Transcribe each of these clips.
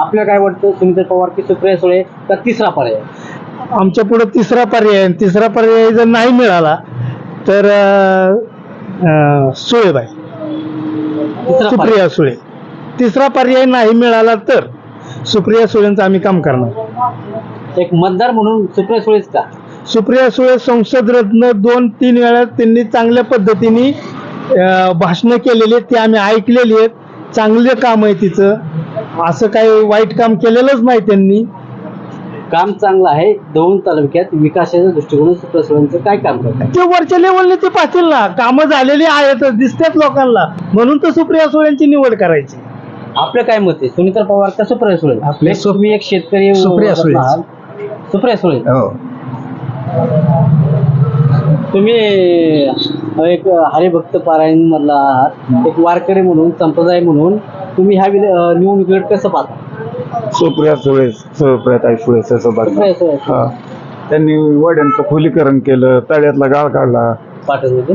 आपल्याला काय वाटतं? सुनीता पवार की सुप्रिया सुळे का तिसरा पर्याय? आमच्या पुढे तिसरा पर्याय. तिसरा पर्याय जर नाही मिळाला तर अं, अं, सुळेबाई. तिसरा पर्याय. सुप्रिया सुळे. तिसरा पर्याय नाही मिळाला तर सुप्रिया सुळेंचं आम्ही काम करणार. एक मतदार म्हणून सुप्रिया सुळेच का? सुप्रिया सुळे संसद रत्न दोन तीन वेळा त्यांनी चांगल्या पद्धतीने अं, भाषणं केलेली आहेत. ती आम्ही ऐकलेली आहेत. चांगले काम आहे तिचं. असं काही वाईट काम केलेलंच नाही त्यांनी. काम चांगलं आहे दौंड तालुक्यात विकासाच्या दृष्टिकोनातून सुप्रिया सुळेंचं काय काम करतात? ते वरच्या लेवलने ते पाहतील ना. कामं झालेली आहेतच दिसतात लोकांना. म्हणून तर सुप्रिया सुळेंची निवड करायची. आपलं काय मत आहे? सुनीता पवार का सुप्रिया सुळे? आपले तुम्ही एक शेतकरी सुप्रिया सुळे. आहात. सुप्रिया सुळे. हो. तुम्ही एक हरिभक्त पारायण मधला आहात. एक वारकरी म्हणून संप्रदाय म्हणून तुम्ही ह्या विल- अं, निवडणुकीकडे कसं पाहता? सुप्रिया सुळे सुप्रियाताई सुळे सुप्रिया सुळे. हा. त्यांनी वड्यांचं खोलीकरण केलं तळ्यातला गाळ काढला. पाटसमध्ये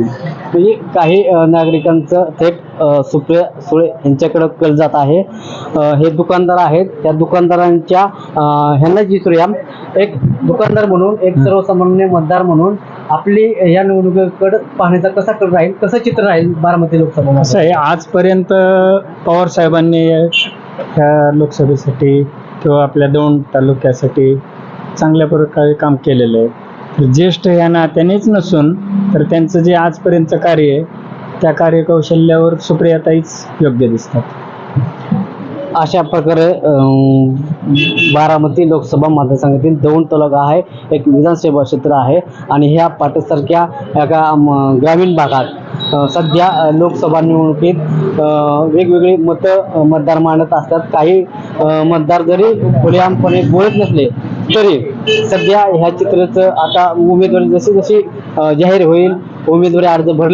म्हणजे काही अ, नागरिकांचं थेट अ, सुप्रिया सुळे यांच्याकडे कल जात आहे. अ, हे दुकानदार आहेत. त्या दुकानदारांच्या अ, ह्यांना विचारूया एक दुकानदार म्हणून एक सर्वसामान्य मतदार म्हणून आपली या निवडणुकीकडे पाहण्याचा कसा कल राहील? कसं चित्र राहील बारामती लोकसभा असं आहे आजपर्यंत पवार साहेबांनी ह्या लोकसभेसाठी किंवा आपल्या दोन तालुक्यासाठी चांगल्या प्रकारे काम केलेलं आहे. तर ज्येष्ठ या नात्यानेच नसून तर त्यांचं जे आजपर्यंतचं कार्य आहे त्या कार्यकौशल्यावर सुप्रियाताईच योग्य दिसतात. अशा प्रकारे बारामती लोकसभा मतदारसंघातील दौंड तालुका आहे एक विधानसभा क्षेत्र आहे आणि ह्या पाटसारख्या एका ग्रामीण भागात सध्या लोकसभा निवडणुकीत वेगवेगळी मतं मतदार मांडत असतात. काही मतदार जरी खुलेआमपणे बोलत नसले तरी सध्या ह्या चित्राचं आता उमेदवारी जशी जशी जाहीर होईल उमेदवारी अर्ज भरले